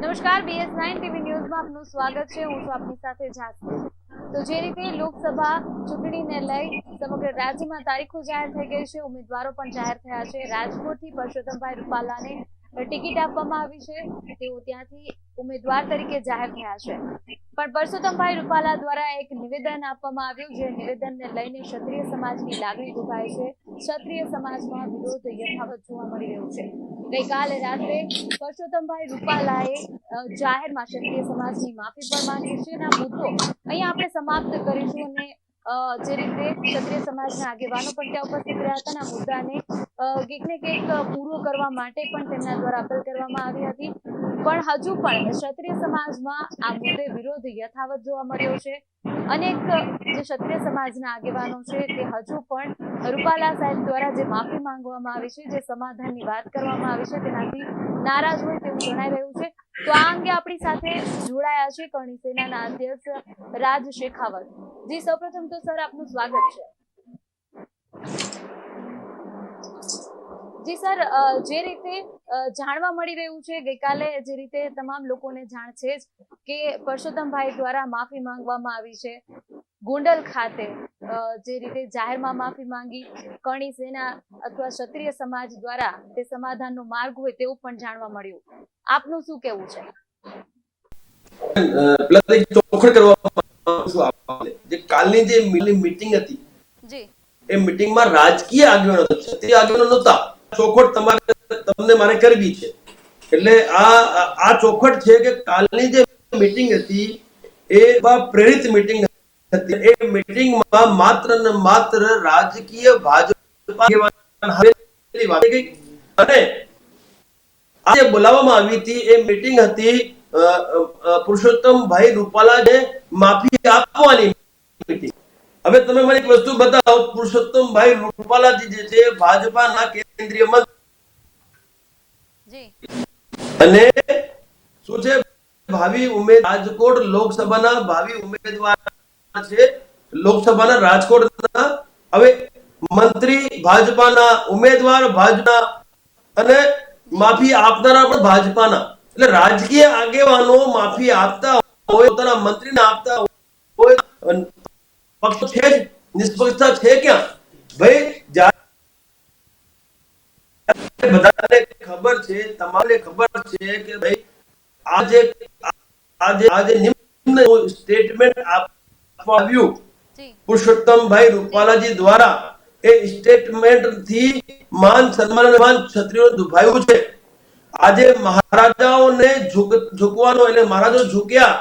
નમસ્કાર BS nine TV ન્યૂઝમાં આપનું સ્વાગત છે. હું છું આપની સાથે જાસ્મીન. તો જે રીતે લોકસભા ચૂંટણીને લઈ સમગ્ર રાજ્યમાં તારીખો જાહેર થઈ ગઈ છે, ઉમેદવારો પણ જાહેર થયા છે. રાજકોટથી પરસોત્તમભાઈ રૂપાલાને ટિકિટ આપવામાં આવી છે. તેઓ ત્યાંથી ઉમેદવાર તરીકે જાહેર થયા છે. પણ પરસોત્તમભાઈ રૂપાલા દ્વારા એક નિવેદન આપવામાં આવ્યું, જે નિવેદનને લઈને ક્ષત્રિય સમાજની લાગણી દુભાય છે. ક્ષત્રિય સમાજમાં વિરોધ યથાવત જોવા મળી રહ્યો છે. ગઈકાલે રાત્રે પરસોત્તમભાઈ રૂપાલાએ જાહેરમાં ક્ષત્રિય સમાજની માફી પણ માંગી છે અને મુદ્દો અહીંયા આપણે સમાપ્ત કરીશું અને જે રીતે ક્ષત્રિય સમાજના આગેવાનો પણ ત્યાં ઉપસ્થિત રહ્યા હતા ના મુદ્દાને કંઈક ને કંઈક પૂરો કરવા માટે પણ તેમના દ્વારા અપીલ કરવામાં આવી હતી. પણ હજુ પણ ક્ષત્રિય સમાજમાં આ મુદ્દે વિરોધ યથાવત જોવા મળ્યો છે. અનેક જે ક્ષત્રિય સમાજના આગેવાનો છે તે હજુ પણ રૂપાલા સાહેબ દ્વારા જે માફી માંગવામાં આવી છે, જે સમાધાનની વાત કરવામાં આવી છે, તેનાથી નારાજ હોય તેવું જણાઈ રહ્યું છે. તો આ અંગે આપણી સાથે જોડાયા છે કરણી સેનાના અધ્યક્ષ રાજ શેખાવત. જી, સૌપ્રથમ તો સર, આપનું સ્વાગત છે. જી સર જે રીતે જાણવા મળી રહ્યું છે ગઈકાલે જે રીતે તમામ લોકોને જાણ છે જ કે પરસોત્તમભાઈ દ્વારા માફી માંગવામાં આવી છે. ગોંડલ ખાતે જે રીતે જાહેરમાં માફી માંગી કરણી સેના અથવા ક્ષત્રિય સમાજ દ્વારા તે સમાધાનનો માર્ગ હોય તેવું પણ જાણવા મળ્યું. આપનું શું કેવું છે. જે કાલની જે મીટિંગ હતી જી. એ મીટિંગમાં રાજકીય આગેવાનો ક્ષત્રિય આગેવાનો નહોતા. ચોખડ તમારે તમને મારે કરવી છે. એટલે આ આ- ચોખવટ છે કે કાલની જે મીટિંગ હતી, એ પ્રેરિત મીટિંગ હતી. એ મીટિંગમાં માત્ર ને માત્ર રાજકીય ભાજપ અને આજે બોલાવવામાં આવી હતી, એ મીટિંગ હતી પુરુષોત્તમભાઈ રૂપાલાને માફી આપવાની મીટિંગ હવે તમે મને એક વસ્તુ બતાવો પુરુષોત્તમભાઈ રૂપાલાજી જે છે ભાજપાના કેન્દ્રીય મંત્રી. અને શું છે? ભાવિ ઉમેદ રાજકોટ લોકસભાના ભાવિ ઉમેદવાર છે. લોકસભાના રાજકોટના. હવે મંત્રી ભાજપાના ઉમેદવાર ભાજપના અને માફી આપનારા પણ ભાજપાના. એટલે રાજકીય આગેવાનો માફી આપતા હોય પોતાના મંત્રીને આપતા હોય પક્ષ છે જ નિષ્પક્ષતા છે ક્યાં? ભાઈ જ્યારે બધાને ખબર છે તમારે ખબર છે કે ભાઈ આજે આજે આ જે આ જે નિમ્ન સ્ટેટમેન્ટ આપવામાં આવ્યું. પુરુષોત્તમભાઈ રૂપાલાજી દ્વારા એ સ્ટેટમેન્ટથી માન સન્માન માન ક્ષત્રિયો દુભાયું છે. આજે મહારાજાઓને ઝુક- ઝૂકવાનો એટલે મહારાજો ઝૂક્યા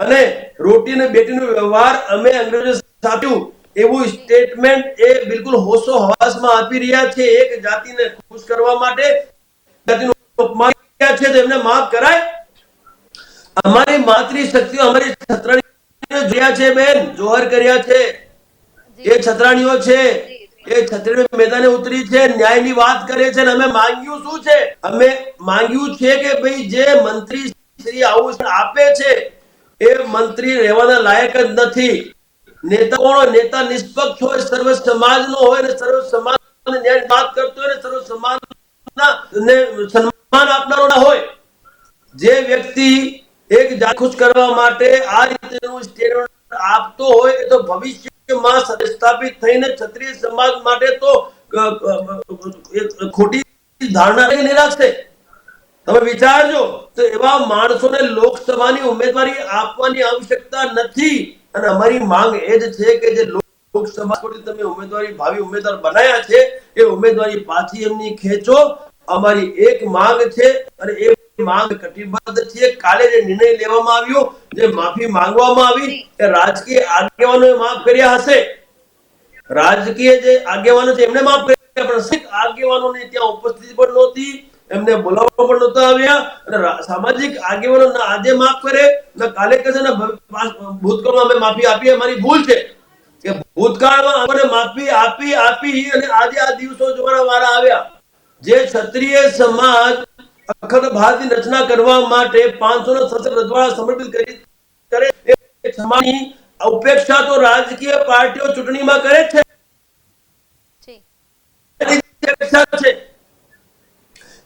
અને રોટી અને બેટીનો વ્યવહાર અમે અંગ્રેજો સાચ્યું એવું સ્ટેટમેન્ટ એ બિલકુલ હોશો હવાસમાં આપી રહ્યા છે એક જાતિને ખુશ કરવા માટે. જાતિનું અપમાન છે તો એમને માફ કરાય. અમારી માતૃ શક્તિઓ અમારી છત્રાણીઓ જોયા છે બેન જોહર કર્યા છે. એ છત્રાણીઓ છે. એ છત્રીઓ મેદાને ઉતરી છે ન્યાયની વાત કરે છે અને અમે માંગ્યું શું છે? અમે માંગ્યું છે કે ભાઈ જે મંત્રી શ્રી આવું આપે છે એ મંત્રી રહેવાના લાયક જ નથી. નેતા કોણ હોય? નેતા નિષ્પક્ષ હોય, સર્વ સમાજનો હોય ને સર્વ સમાજ ન્યાય વાત કરતો હોય ને સર્વ સમાજના ને સન્માન આપનારો ના હોય. જે વ્યક્તિ એક જાત કરવા માટે આ રીતેનું સ્ટેટમેન્ટ આપતો હોય તો ભવિષ્યમાં સ્થાપિત થઈને ક્ષત્રિય સમાજ માટે તો ખોટી ધારણા લઈને રાખશે. તમે વિચારજો તો એવા માણસોને લોકસભાની ઉમેદવારી આપવાની આવશ્યકતા નથી. અને અમારી માંગ એ જ છે કે જે લોકસભા તમે ઉમેદવારી, ભાવિ ઉમેદવાર બનાયા છે, એ ઉમેદવારી પાછી એમની ખેંચો. અમારી એક માંગ છે અને એ માંગ કટિબદ્ધ છે. કાલે જે નિર્ણય લેવામાં આવ્યો, જે માફી માંગવામાં આવી, એ રાજકીય આગેવાનોએ માફ કર્યા હશે. રાજકીય જે આગેવાનો છે, એમને માફ કર્યા, પણ આગેવાનોની ત્યાં ઉપસ્થિતિ પણ નહોતી. એમને બોલાવવા પણ નહોતા આવ્યા. અને સામાજિક આગેવાનો ના આજે માફ કરે ના કાલે કહેશે ને ભૂતકાળમાં અમે માફી આપી અમારી ભૂલ છે. કે ભૂતકાળમાં અમને માફી આપી આપી અને આજે આ દિવસો જોવાના વારા આવ્યા. જે ક્ષત્રિય સમાજ અખંડ ભારતની રચના કરવા માટે પાંચસો ને સત્તર રજવાડા સમર્પિત કરી કરે એ સમાજની ઉપેક્ષા તો રાજકીય પાર્ટીઓ ચૂંટણીમાં કરે છે. છે.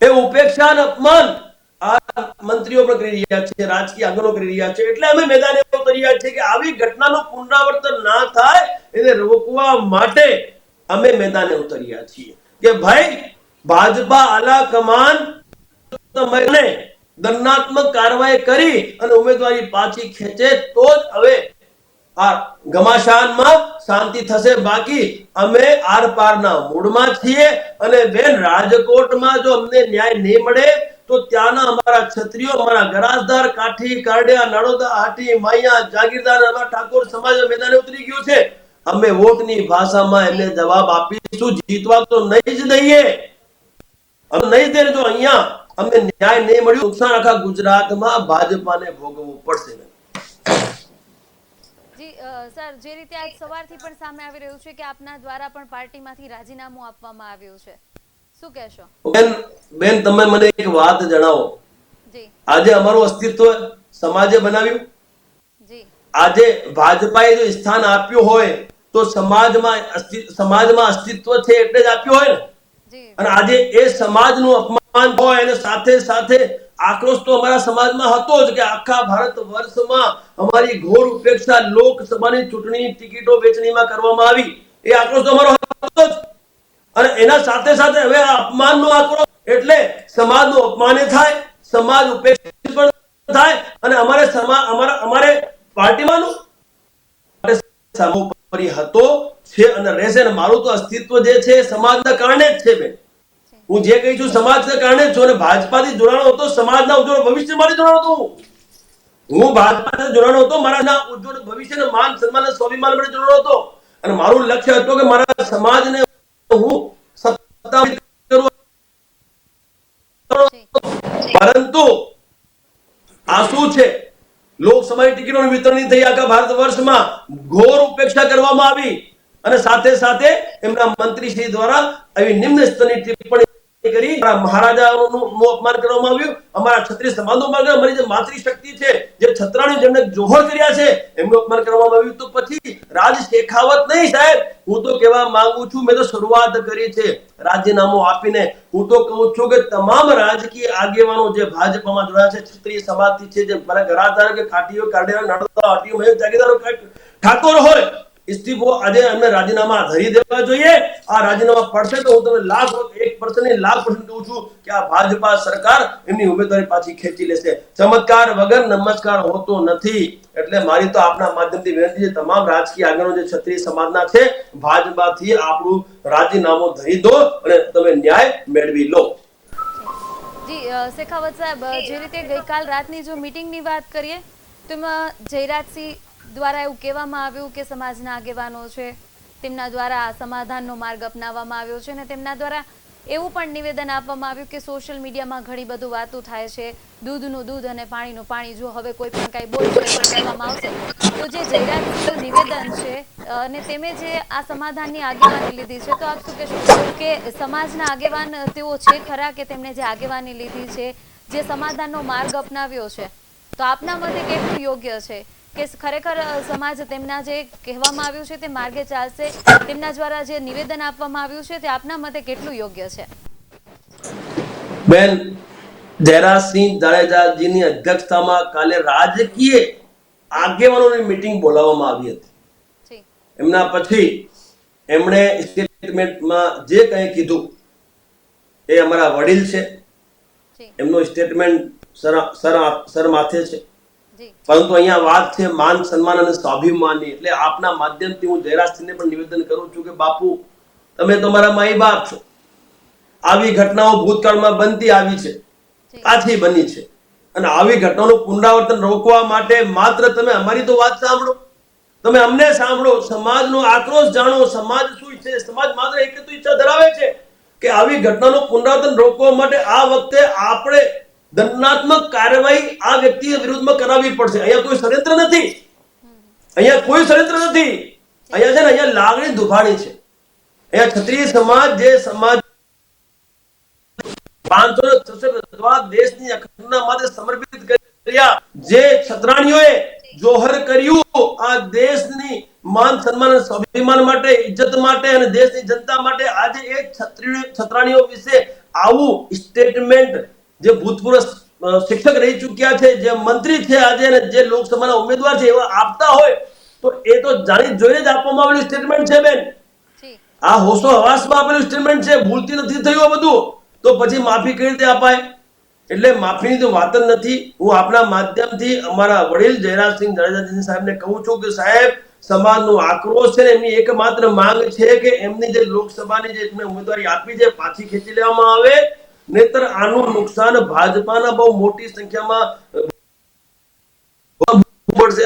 એ ઉપેક્ષા અને અપમાન આ મંત્રીઓ પણ કરી રહ્યા છે, રાજકીય આગળો કરી રહ્યા છે. એટલે અમે મેદાને ઉતરી રહ્યા છે કે આવી ઘટનાનું પુનરાવર્તન ના થાય એને રોકવા માટે અમે મેદાને ઉતર્યા છીએ. કે ભાઈ, ભાજપા આલા કમાન તમે દંડાત્મક કાર્યવાહી કરી અને ઉમેદવારી પાછી ખેંચે તો જ હવે આ ઘમાસાનમાં શાંતિ થશે. બાકી અમે આર પારના મૂડમાં છીએ અને બેન રાજકોટમાં જો અમને ન્યાય નહીં મળે, તો ત્યાંના અમારા ક્ષત્રિયો, અમારા ગરાસદાર કાઠી, કારડિયા, નડોદા, હાટી, માયા, જાગીરદાર અમારા ઠાકોર સમાજ મેદાને ઉતરી ગયો છે. અમે વોટની ભાષામાં એમને જવાબ આપીશું. જીતવા તો નહીં જ દઈએ. અમે નહીં દે જો અહીંયા અમને ન્યાય નહીં મળ્યું. નુકસાન આખા ગુજરાતમાં ભાજપાને ભોગવવું પડશે. જી સર જે રીતે આજ સવારથી પણ સામે આવી રહ્યું છે કે આપના દ્વારા પણ પાર્ટીમાંથી રાજીનામું આપવામાં આવ્યું છે. શું કહેશો? બેન બેન તમે મને એક વાત જણાવો. જી. આજે અમારું અસ્તિત્વ સમાજે બનાવ્યું? જી. આજે ભાજપાએ જો સ્થાન આપ્યું હોય તો સમાજમાં સમાજમાં અસ્તિત્વ છે એટલે જ આપ્યું હોય ને? અને આજે એ સમાજનું અપમાન હોય અને સાથે સાથે આક્રોશ તો અમારા સમાજમાં હતો જ કે આખા ભારત વર્ષમાં અમારી ઘોર ઉપેક્ષા લોકસભાની ચૂંટણી ટિકિટો વેચણીમાં કરવામાં આવી. એ આક્રોશ તો અમારો હતો જ. અને એના સાથે સાથે હવે આ અપમાનનો આક્રોશ એટલે સમાજનું અપમાન થાય, સમાજ ઉપેક્ષિત પણ થાય અને અમારે સમા, અમારા, અમારે પાર્ટીમાંનું સામો હતો છે અને રહેશે અને મારું તો અસ્તિત્વ જે છે સમાજના કારણે જ છે બેન. હું જે કહી છું સમાજના કારણે છું અને ભાજપાથી જોડાણો હતો, સમાજના ઉજ્જવળ ભવિષ્ય માટે જોડાણો હતો. હું. ભાજપા સાથે જોડાણો હતો, મારા ઉજ્જવળ ભવિષ્યને માન સન્માન અને સ્વાભિમાન માટે જોડાણો હતો. અને મારું લક્ષ્ય હતું કે મારા સમાજને હું સત્તા કરું. પરંતુ આ શું છે? લોકસભાની ટિકિટોનું વિતરણ થઈ આખા ભારત વર્ષમાં ઘોર ઉપેક્ષા કરવામાં આવી. અને સાથે સાથે એમના મંત્રી શ્રી દ્વારા આવી નિમ્ન સ્તરની ટિપ્પણી કરી મહારાજાઓનું અપમાન કરવામાં આવ્યું. અમારા છત્રીસ સમાજનું અપમાન અમારી જે માતૃશક્તિ છે, જે છત્રાણી જેમને જોહર કર્યા છે, એમનું અપમાન કરવામાં આવ્યું. તો પછી રાજ શેખાવત નહીં સાહેબ. હું તો કહેવા માંગુ છું, મેં તો શરૂઆત કરી છે રાજીનામું આપીને. હું તો કહું છું કે તમામ રાજકીય આગેવાનો જે ભાજપમાં જોડાયા છે, ક્ષત્રિય સમાજથી છે, જે ભલે ઘરાધાર કે ખાટીઓ કાઢેલા નડતા હટીઓ મહેલ જાગીદારો ઠાકોર હોય ઇસ્તીફો આજે એમને રાજીનામા ધરી દેવા જોઈએ. આ રાજીનામા પડશે તો હું તમને લાખ એક પર્સન્ટ લાખ પર્સન્ટ કહું છું કે આ ભાજપા સરકાર એમની ઉમેદવારી પાછી ખેંચી લેશે. ચમત્કાર વગર નમસ્કાર હોતો નથી. એટલે મારી તો આપના માધ્યમથી વિનંતી છે, તમામ રાજકીય આગળનો જે ક્ષત્રિય સમાજના છે, ભાજપાથી આપણું રાજીનામું ધરી દો અને તમે ન્યાય મેળવી લો. જી શેખાવત સાહેબ જે રીતે ગઈકાલ રાતની જો મીટિંગની વાત કરીએ, તેમાં જયરાજસિંહ દ્વારા એવું કહેવામાં આવ્યું કે સમાજના આગેવાનો છે, તેમના દ્વારા સમાધાનનો માર્ગ અપનાવવામાં આવ્યો છે અને તેમના દ્વારા એવું પણ નિવેદન આપવામાં આવ્યું કે સોશિયલ મીડિયામાં ઘણી બધું વાતો થાય છે, દૂધનું દૂધ અને પાણીનું પાણી, જો હવે કોઈ પણ કાંઈ બોલ કરવામાં આવશે. તો જે જયરાજસિંહનું નિવેદન છે, અને તેમે જે આ સમાધાનની આગેવાની લીધી છે, તો આપ શું કહેશો કે સમાજના આગેવાન તેઓ છે ખરા કે તેમણે જે આગેવાની લીધી છે, જે સમાધાનનો માર્ગ અપનાવ્યો છે? તો આપના મતે કેટલું યોગ્ય છે? કે ખરેખર સમાજ તેમના જે કહેવામાં આવ્યું છે તે માર્ગે ચાલશે તેમના દ્વારા જે નિવેદન આપવામાં આવ્યું છે તે આપના મતે કેટલું યોગ્ય છે? બેન જયરાજસિંહ જાડેજાજીની અધ્યક્ષતામાં કાલે રાજકીય આગેવાનોની મીટિંગ બોલાવવામાં આવી હતી. એમના પછી એમણે સ્ટેટમેન્ટમાં જે કંઈ કીધું એ અમારા વડીલ છે. એમનું સ્ટેટમેન્ટ સર સર સર માથે છે. પરંતુ અહીંયા વાત છે માન સન્માન અને સ્વાભિમાનની. એટલે આપના માધ્યમથી હું જયરાજસિંહને પણ નિવેદન કરું છું કે બાપુ તમે તો મારા માઈ બાપ છો. આવી ઘટનાઓ ભૂતકાળમાં બનતી આવી છે. પાછી બની છે. અને આવી ઘટનાનું પુનરાવર્તન રોકવા માટે માત્ર તમે અમારી તો વાત સાંભળો. તમે અમને સાંભળો. સમાજનો આક્રોશ જાણો. સમાજ શું છે? સમાજ માત્ર એક તો ઈચ્છા ધરાવે છે કે આવી ઘટનાનું પુનરાવર્તન રોકવા માટે આ વખતે આપણે દંડાત્મક કાર્યવાહી આ વ્યક્તિ વિરુદ્ધમાં કરાવવી પડશે. અહીંયા કોઈ ષડયંત્ર નથી. અહીંયા કોઈ ષડયંત્ર નથી. અહીંયા છે ને, અહીંયા લાગણી દુભાણી છે. અહીંયા ક્ષત્રિય સમાજ, જે સમાજ પાંચસો ને છસઠ દેશની અખંડતા માટે સમર્પિત કર્યા, જે છત્રાણીઓએ જોહર કર્યું, આ દેશની માન સન્માન સ્વાભિમાન માટે, ઇજ્જત માટે અને દેશની જનતા માટે આજે એ છત્રીઓ છત્રાણીઓ વિશે આવું સ્ટેટમેન્ટ જે ભૂતપૂર્વ શિક્ષક રહી ચૂક્યા છે જે મંત્રી છે આજે અને જે લોકસભાના ઉમેદવાર છે એવા આપતા હોય તો એ તો જાણી જોઈને જ આપવામાં આવેલું સ્ટેટમેન્ટ છે બેન. આ હોશો હવાસમાં આપેલું સ્ટેટમેન્ટ છે ભૂલથી નથી થયું આ બધું. તો પછી માફી કઈ રીતે અપાય? એટલે માફીની તો વાત જ નથી. હું આપના માધ્યમથી અમારા વડીલ જયરાજસિંહ જાડેજાજી સાહેબને કહું છું કે સાહેબ સમાજનો આક્રોશ છે ને એમની એકમાત્ર માંગ છે કે એમની જે લોકસભાની જે ઉમેદવારી આપી છે પાછી ખેંચી લેવામાં આવે. નહીતર આનું નુકસાન ભાજપાના બહુ મોટી સંખ્યામાં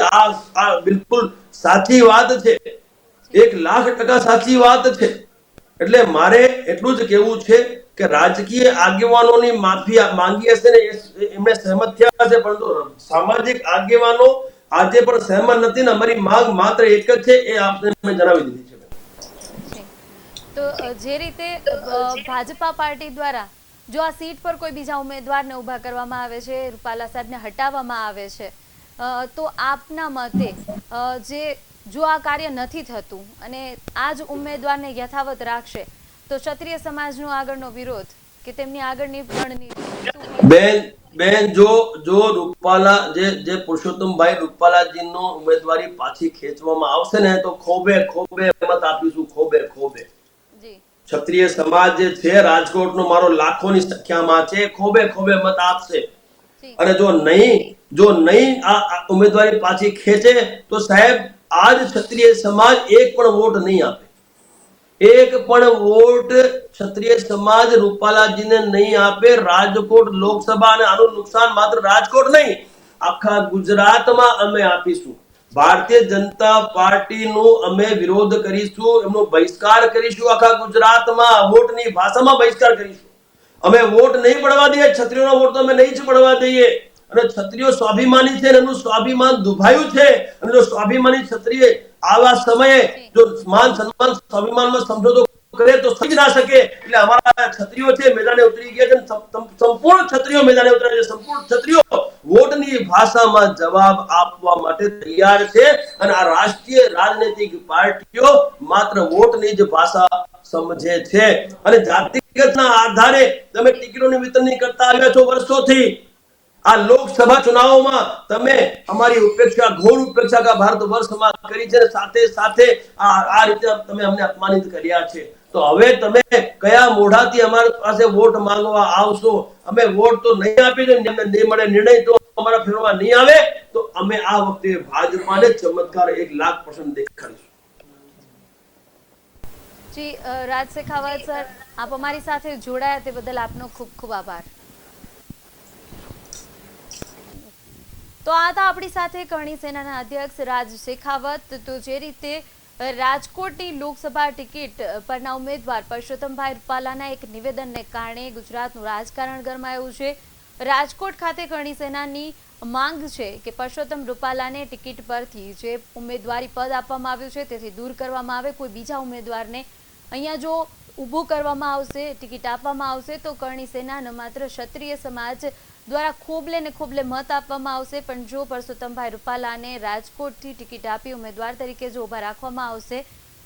આ આ બિલકુલ સાચી વાત છે. એક લાખ ટકા સાચી વાત છે. એટલે મારે એટલું જ કહેવું છે કે રાજકીય આગેવાનોની માફી માંગી હશે ને એમણે સહેમત થયા હશે. પરંતુ સામાજિક આગેવાનો આજે પણ સહેમત નથી ને, અમારી માંગ માત્ર એક જ છે. એ આપને મેં જણાવી દીધી છે. છે. તો જે રીતે ભાજપા પાર્ટી દ્વારા જો આ સીટ પર કોઈ બીજા ઉમેદવારને ઊભા કરવામાં આવે છે, રૂપાલા સાહેબને હટાવવામાં આવે છે તો આપના મતે જે, જો આ કાર્ય નથી થતું અને આ જ ઉમેદવારને યથાવત રાખશે, તો ક્ષત્રિય સમાજનો આગળનો વિરોધ કે તેમની આગળની રણનીતિ બેન બેન, જો જો રૂપાલા, જે જે પુરુષોત્તમભાઈ રૂપાલાજીનો ઉમેદવારી પાછી ખેંચવામાં આવશે ને, તો ખોબે ખોબે મત આપીશું, ખોબે ખોબે. ક્ષત્રિય સમાજ જે છે રાજકોટનો મારો લાખોની સંખ્યામાં છે ખોબે ખોબે મત આપશે. અને જો નહીં જો નહીં આ ઉમેદવારી પાછી ખેંચે તો સાહેબ આજ ક્ષત્રિય સમાજ એક પણ વોટ નહીં આપે. એક પણ વોટ ક્ષત્રિય સમાજ રૂપાલાજીને નહીં આપે. રાજકોટ લોકસભા અને આનું નુકસાન માત્ર રાજકોટ નહીં આખા ગુજરાતમાં અમે આપીશું. ભારતીય જનતા પાર્ટીનો અમે વિરોધ કરીશું, એમનો બહિષ્કાર કરીશું આખા ગુજરાતમાં, વોટની ભાષામાં બહિષ્કાર કરીશું. અમે વોટ નહીં પડવા દઈએ છત્રીઓનો વોટ તો અમે નહીં જ પડવા દઈએ. અને છત્રીઓ સ્વાભિમાની છે એમનું સ્વાભિમાન દુભાયું છે. અને જો સ્વાભિમાની છત્રીએ આવા સમયે જો માન સન્માન સ્વાભિમાનમાં સમજોતો કરે તો થઈ ના શકે. એટલે અમારા છત્રીઓ છે, મેદાને ઉતરી ગયા છે સંપૂર્ણ છત્રીઓ મેદાને ઉતર્યા છે. સંપૂર્ણ છત્રીઓ વોટની ભાષામાં જવાબ આપવા માટે તૈયાર છે. અને આ રાષ્ટ્રીય રાજનૈતિક પાર્ટીઓ માત્ર વોટની જ ભાષા સમજે છે. અને જાતિગતના આધારે તમે ટિકિટોની વિતરણી કરતા આવ્યા છો વર્ષોથી. આ લોકસભા ચુનાવોમાં તમે અમારી ઉપેક્ષા, ઘોર ઉપેક્ષા ભારત વર્ષમાં કરી છે સાથે સાથે આ રીતે તમે અમને અપમાનિત કર્યા છે. તો હવે તમે કયા મોઢાથી અમારી પાસે વોટ માંગવા આવશો? અમે વોટ તો નહીં આપી દે નહીં મળે નિર્ણય તો અમારા ફેરવા નહીં આવે. તો અમે આ વખતે ભાજપાને ચમત્કાર એક લાખ પર્સન્ટ દેખાડીશું. જી રાજ સર, આપ અમારી સાથે જોડાયા તે બદલ આપનો ખૂબ ખૂબ આભાર. તો આ હતા આપણી સાથે કરણી સેનાના અધ્યક્ષ રાજ શેખાવત. તો જે રીતે રાજકોટની લોકસભા ટિકિટ પરના ઉમેદવાર પરસોત્તમભાઈ રૂપાલાના એક નિવેદનને કારણે ગુજરાતનું રાજકારણ ગરમાયું છે. રાજકોટ ખાતે કરણી સેનાની માંગ છે કે પરસોત્તમ રૂપાલાને ટિકિટ પરથી જે ઉમેદવારી પદ આપવામાં આવ્યું છે તેથી દૂર કરવામાં આવે, કોઈ બીજા ઉમેદવારને અહીંયા જો ઊભું કરવામાં આવશે, ટિકિટ આપવામાં આવશે, તો કરણી સેનાનો માત્ર ક્ષત્રિય સમાજ દ્વારા ખોબલે ને ખોબલે મત આપવામાં આવશે. પણ જો પરસોત્તમભાઈ રૂપાલાને રાજકોટથી ટિકિટ આપી ઉમેદવાર તરીકે જો ઊભા રાખવામાં આવશે,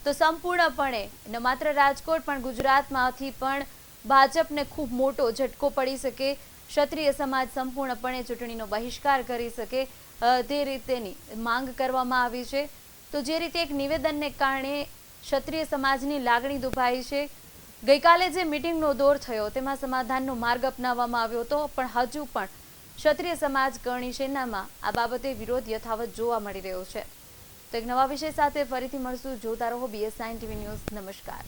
તો સંપૂર્ણપણે ન માત્ર રાજકોટ પણ ગુજરાતમાંથી પણ ભાજપને ખૂબ મોટો ઝટકો પડી શકે. ક્ષત્રિય સમાજ સંપૂર્ણપણે ચૂંટણીનો બહિષ્કાર કરી શકે તે રીતેની માંગ કરવામાં આવી છે. તો જે રીતે એક નિવેદનને કારણે ક્ષત્રિય સમાજની લાગણી દુભાઈ છે ગઈકાલે જે મિટિંગનો દોર થયો, તેમાં સમાધાનનો માર્ગ અપનાવવામાં આવ્યો હતો, પણ હજુ પણ ક્ષત્રિય સમાજ કરણી સેનામાં આ બાબતે વિરોધ યથાવત જોવા મળી રહ્યો છે. તો એક નવા વિષય સાથે ફરીથી મળશું. જોતા રહો બીએસ નાઇન ટીવી ન્યૂઝ નમસ્કાર.